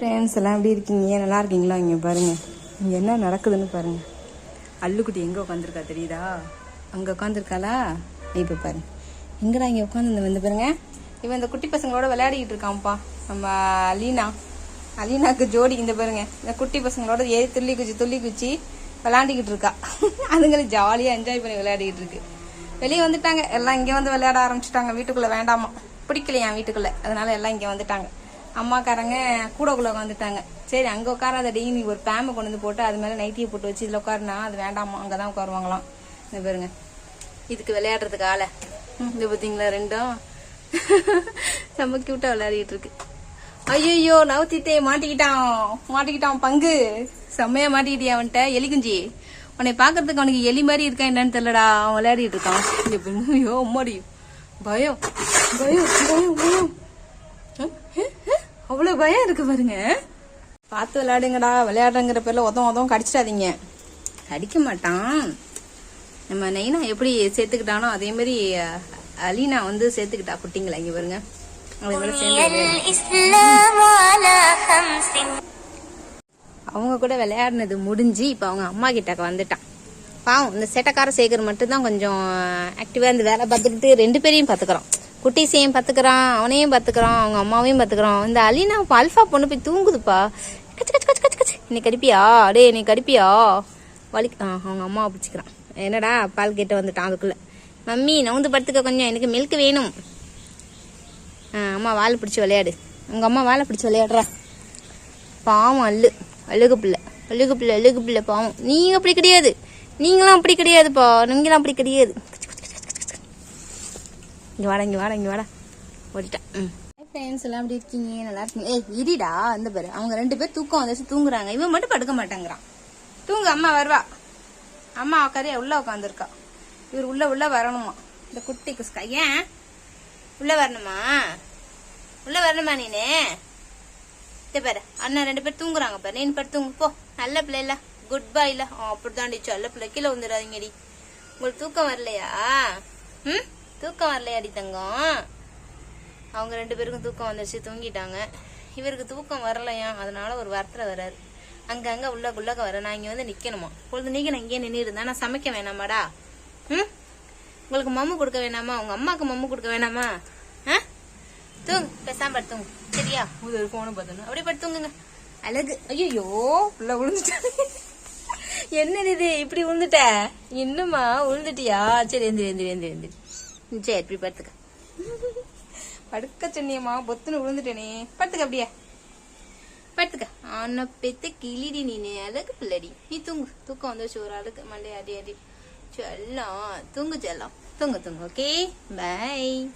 Friends எல்லாம் எப்படி இருக்கீங்க? நல்லா இருக்கீங்களா? இங்கே பாருங்கள் இங்கே என்ன நடக்குதுன்னு பாருங்கள் அல்லுக்குட்டி எங்கே உட்காந்துருக்கா தெரியுதா? அங்கே உட்காந்துருக்காளா இப்போ பாருங்க. எங்கடா இங்கே உட்காந்து வந்து பாருங்க? இவன் இந்த குட்டி பசங்களோட விளையாடிக்கிட்டு இருக்கான்ப்பா. நம்ம அலீனா. அலீனாக்கு ஜோடி இந்த பாருங்க. இந்த குட்டி பசங்களோட ஏறி துள்ளி குச்சி துள்ளி குச்சி விளையாடிக்கிட்டு இருக்கா. அதுங்களும் ஜாலியாக என்ஜாய் பண்ணி விளையாடிக்கிட்டு இருக்கு. வெளியே வந்துட்டாங்க. எல்லாம் இங்கே வந்து விளையாட ஆரம்பிச்சிட்டாங்க. வீட்டுக்குள்ளே வேண்டாமா? பிடிக்கலையா வீட்டுக்குள்ளே? அதனால எல்லாம் இங்கே வந்துட்டாங்க. அம்மாக்காரங்க கூடக்குள்ள உட்காந்துட்டாங்க சரி அங்கே உட்காராதடி நீ ஒரு பேமை கொண்டு வந்து போட்டு அது மேலே நைட்டியை போட்டு வச்சு இதில் உட்காருனா அது வேண்டாமா அங்கே தான் உட்காருவாங்களாம் இந்த பாருங்க. இதுக்கு விளையாடுறதுக்கு ஆளை. இந்த இது பார்த்தீங்களா ரெண்டும்? செம்ம க்யூட்டாக விளையாடிட்டு இருக்கு. ஐயோ நவுத்திட்டே மாட்டிக்கிட்டான். மாட்டிக்கிட்டான் பங்கு. செம்மையா மாட்டிக்கிட்டியா அவன்கிட்ட? எலிகுஞ்சி உன்னை பார்க்கறதுக்கு அவனுக்கு எலி மாதிரி இருக்கா என்னன்னு தெரியலடா. அவன் விளையாடிட்டு இருக்கான். ஐயோ அம்மாடி. பயம். பயம் பயம் பயம். பயம் இருக்கு பாருங்க. பார்த்து விளையாடுங்கடா. விளையாடுறங்கிற பேர்ல உதம் உதவும் கடிச்சிடாதீங்க. கடிக்க மாட்டான். நம்ம நைனா எப்படி சேர்த்துக்கிட்டானோ அதே மாதிரி அலீனா வந்து சேர்த்துக்கிட்டா குட்டிங்களா இங்க பாருங்க. அவங்க கூட விளையாடினது முடிஞ்சு இப்போ அவங்க அம்மா கிட்ட வந்துட்டான். பாவம் இந்த சேட்டக்கார சேகர் மட்டும்தான் கொஞ்சம் ஆக்டிவாக இந்த வேலை பார்த்துக்கிட்டு ரெண்டு பேரையும் பார்த்துக்கிறோம் குட்டீஸையும் பார்த்துக்கிறான் அவனையும் பார்த்துக்கிறான் அவங்க அம்மாவையும் பார்த்துக்கிறான். இந்த அலினா அல்ஃபா பொண்ணு போய் தூங்குதுப்பா. கச்சு கச்சு கச்சு கச்சு கச்சு. இன்னைக்கு கடிப்பியா? டே நீ கடிப்பியா? வலி ஆ அவங்க அம்மாவை பிடிச்சிக்கிறான். என்னடா பால் கேட்டு வந்துட்டான் அதுக்குள்ள. மம்மி நவுந்து படுத்துக்க கொஞ்சம் எனக்கு மில்க் வேணும். ஆ அம்மா வாழை பிடிச்சி விளையாடு. உங்கள் அம்மா வாழை பிடிச்சி விளையாடுறா. பாவம் அல்லு அழுகு பிள்ளை. அழுகு பிள்ளை அழுகு பிள்ளை பாவம். நீங்க அப்படி கிடையாது. நீங்களும் அப்படி கிடையாதுப்பா. நீங்களும் அப்படி கிடையாது. இங்கே வாடா இங்கே வாடா இங்கே வாடா. ஓடிட்டா. ம். ஃப்ரெண்ட்ஸ் எல்லாம் எப்படி இருக்கீங்க? நல்லா இருக்கீங்க. ஏய் இடிடா அந்த பேர். அவங்க ரெண்டு பேர் தூக்கம் வந்துச்சு தூங்குறாங்க. இவன் மட்டும் படுக்க மாட்டேங்கிறான். தூங்கு அம்மா வருவா. அம்மா உட்காரு உள்ள உட்காந்துருக்கா இவர் உள்ள உள்ள வரணுமா? இந்த குட்டி குஸ்கா. ஏன்? உள்ள வரணுமா? உள்ள வரணுமா நீனு? இது பாரு அண்ணா ரெண்டு பேர் தூங்குறாங்க பாரு. நீ படு தூங்கு. போ. நல்ல பிள்ளைல. குட் பாய்ல அப்படிதான் டிச்சு நல்ல பிள்ளை. கீழே வந்துடாதீங்கடி உங்களுக்கு தூக்கம் வரலையா? ம்? தூக்கம் வரலையாடி தங்கம். அவங்க ரெண்டு பேருக்கும் தூக்கம் வந்துருச்சு தூங்கிட்டாங்க. இவருக்கு தூக்கம் வரலையா? அதனால ஒரு வாரத்தில் வராரு. அங்கங்க உள்ள உள்ளக்க வர. நான் இங்க வந்து நிக்கணுமா? பொழுது நீங்க நான் இங்கே நின்று இருந்தா நான் சமைக்க வேணாமாடா? ம்? உங்களுக்கு மம்மு கொடுக்க வேணாமா? உங்க அம்மாக்கு மம்மு கொடுக்க வேணாமா? ஆ? தூங்கு பேசாம படுத்துங்க சரியா? ஒரு போன பார்த்தணும் அப்படியே படுத்துங்க அழகு. ஐயோ உள்ள விழுந்துட்டாங்க என்ன இது? இப்படி விழுந்துட்ட இன்னுமா விழுந்துட்டியா சரி எந்திரி எந்திரி எந்திரி எந்திரி. சரி இப்படி படுத்துக்க? படுக்க சொன்னியம்மா பொத்துன்னு விழுந்துட்டேனே படுத்துக்க அப்படியே. படுத்துக்க. ஆன பெத்த கிளிடி நீனு அழகு பிள்ளடி. நீ தூங்கு. தூக்கம் வந்துச்சு ஒரு அழகு மண்டை அடி அடி. செல்லம். தூங்கு செல்லம். தூங்கு தூங்கு. Okay bye